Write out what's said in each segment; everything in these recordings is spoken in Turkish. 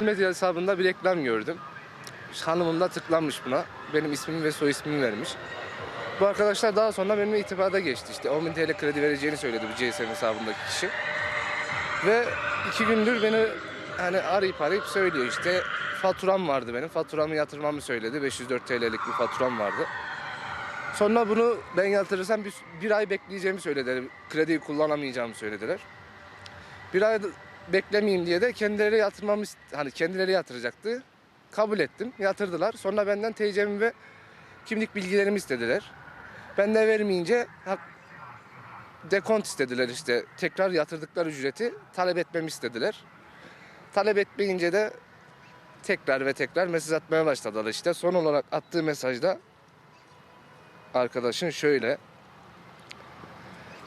Medya hesabında bir reklam gördüm. Hanımım da tıklanmış buna. Benim ismimi ve soy ismimi vermiş. Bu arkadaşlar daha sonra benimle itibada geçti. İşte 10.000 TL kredi vereceğini söyledi bu GSM hesabındaki kişi. Ve iki gündür beni hani arayıp arayıp söylüyor işte faturam vardı benim. Faturamı yatırmamı söyledi. 504 TL'lik bir faturam vardı. Sonra bunu ben yatırırsam bir, bir ay bekleyeceğimi söylediler. Krediyi kullanamayacağımı söylediler. Bir ay beklemeyeyim diye de kendileri yatırmamı hani kendileri yatıracaktı. Kabul ettim. Yatırdılar. Sonra benden TC'mi ve kimlik bilgilerimi istediler. Ben de vermeyince dekont istediler işte. Tekrar yatırdıkları ücreti talep etmemi istediler. Talep etmeyince de tekrar ve tekrar mesaj atmaya başladılar işte. Son olarak attığı mesajda arkadaşın şöyle.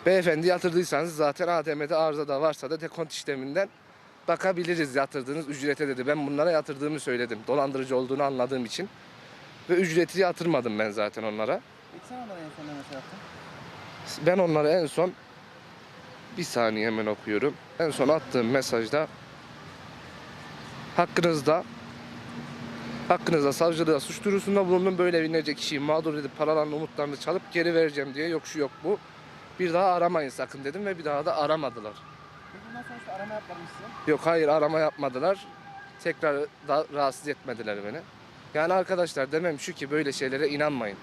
Beyefendi yatırdıysanız zaten ATM'de arıza da varsa da dekont işleminden bakabiliriz yatırdığınız ücrete dedi. Ben bunlara yatırdığımı söyledim. Dolandırıcı olduğunu anladığım için. Ve ücreti yatırmadım ben zaten onlara. Peki sen onlara en son ne mesaj attın? Ben onlara en son bir saniye hemen okuyorum. En son attığım mesajda hakkınızda hakkınızda savcılığa suç duyurusunda bulundum. Böyle binlerce kişiyi mağdur edip paralarını umutlarını çalıp geri vereceğim diye yok şu yok bu. Bir daha aramayın sakın dedim ve bir daha da aramadılar. Peki bundan sonra işte arama yapmadım size. Yok hayır arama yapmadılar. Tekrar da rahatsız etmediler beni. Yani arkadaşlar demem şu ki böyle şeylere inanmayın.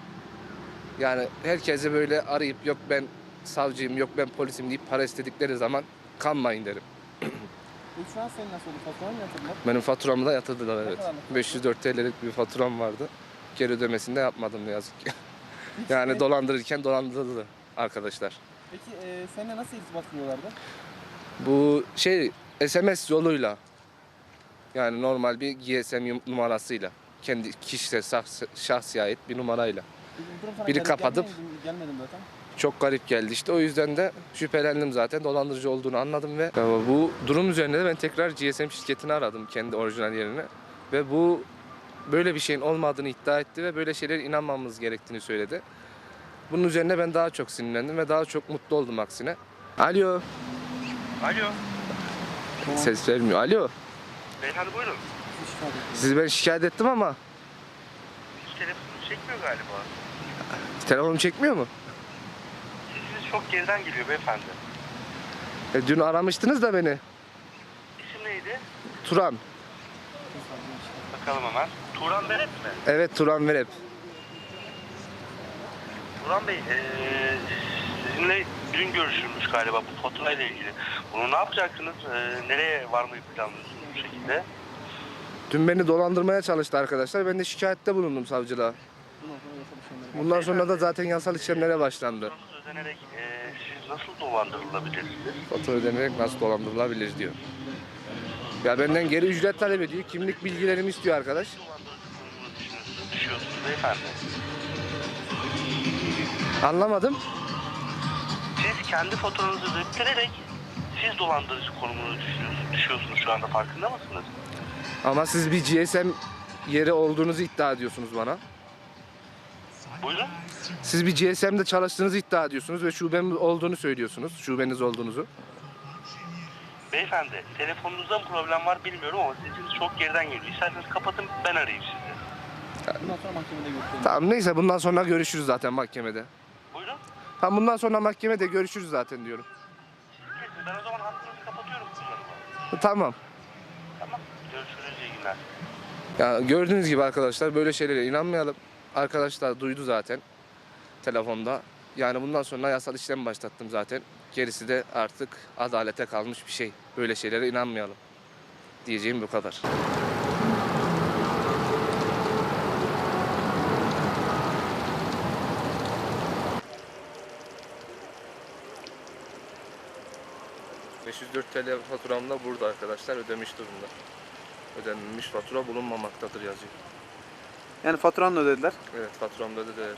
Yani herkese böyle arayıp yok ben savcıyım yok ben polisim deyip para istedikleri zaman kanmayın derim. Peki şu an senin nasıl oldu? Faturanı mı yatırdılar? Benim faturamı da yatırdılar evet. kadarlık? 504 TL'lik bir faturam vardı. Geri ödemesini de yapmadım ne yazık ki. Yani dolandırırken dolandırıldı arkadaşlar. Peki e, seninle nasıl irtibat kuruyorlardı? Bu şey SMS yoluyla yani normal bir GSM numarasıyla kendi kişisel şahs- şahsiye ait bir numarayla. Sana Biri kapatıp-? Gelmedim zaten. Çok garip geldi işte o yüzden de şüphelendim zaten dolandırıcı olduğunu anladım ve bu durum üzerine de ben tekrar GSM şirketini aradım kendi orijinal yerine ve bu böyle bir şeyin olmadığını iddia etti ve böyle şeylere inanmamamız gerektiğini söyledi. Bunun üzerine ben daha çok sinirlendim ve daha çok mutlu oldum aksine. Alo. Alo. Ses vermiyor. Alo. Beyefendi buyurun. Sizi ben şikayet ettim ama Hiç telefonunuz çekmiyor galiba. telefonum çekmiyor mu? Sesiniz çok geriden geliyor beyefendi. E, dün aramıştınız da beni. İsim neydi? Turan. Bakalım hemen. Turan Berep mi? Evet Turan Verep. Turan Bey, sizinle dün görüşülmüş galiba bu faturayla ilgili. Bunu ne yapacaksınız? Nereye varmayı planlıyorsunuz bu şekilde? Dün beni dolandırmaya çalıştı arkadaşlar. Ben de şikayette bulundum savcılığa. Bundan sonra da zaten yasal işlemlere başlandı. Faturanız ödenerek eee, siz nasıl dolandırılabilirsiniz? Fatura ödenerek nasıl dolandırılabilir diyor. Ya benden geri ücret talep ediyor. Kimlik bilgilerimi istiyor arkadaş. Düşünüyorsunuz, düşüyorsunuz beyefendi. Anlamadım. Siz kendi faturanızı ödettirerek siz dolandırıcı konumunu düşüyorsunuz, düşüyorsunuz şu anda farkında mısınız? Ama siz bir GSM yeri olduğunuzu iddia ediyorsunuz bana. Buyurun. Siz bir GSM'de çalıştığınızı iddia ediyorsunuz ve şubem olduğunu söylüyorsunuz. Şubeniz olduğunuzu. Beyefendi, telefonunuzda mı problem var bilmiyorum ama sesiniz çok geriden geliyor. İsterseniz kapatın ben arayayım sizi. Bundan sonra mahkemede görüşelim. Tamam neyse bundan sonra görüşürüz zaten mahkemede. Tamam bundan sonra mahkemede görüşürüz zaten diyorum. Ben o zaman hattınızı kapatıyorum kuzularıma. Tamam. Tamam. Görüşürüz iyi günler. Ya gördüğünüz gibi arkadaşlar böyle şeylere inanmayalım. Arkadaşlar duydu zaten telefonda. Yani bundan sonra yasal işlem başlattım zaten. Gerisi de artık adalete kalmış bir şey. Böyle şeylere inanmayalım. Diyeceğim bu kadar. ...504 TL faturam da burada arkadaşlar ödemiş durumda. Ödenmiş fatura bulunmamaktadır yazıyor. Yani faturanı ödediler. Evet faturamda ödediler.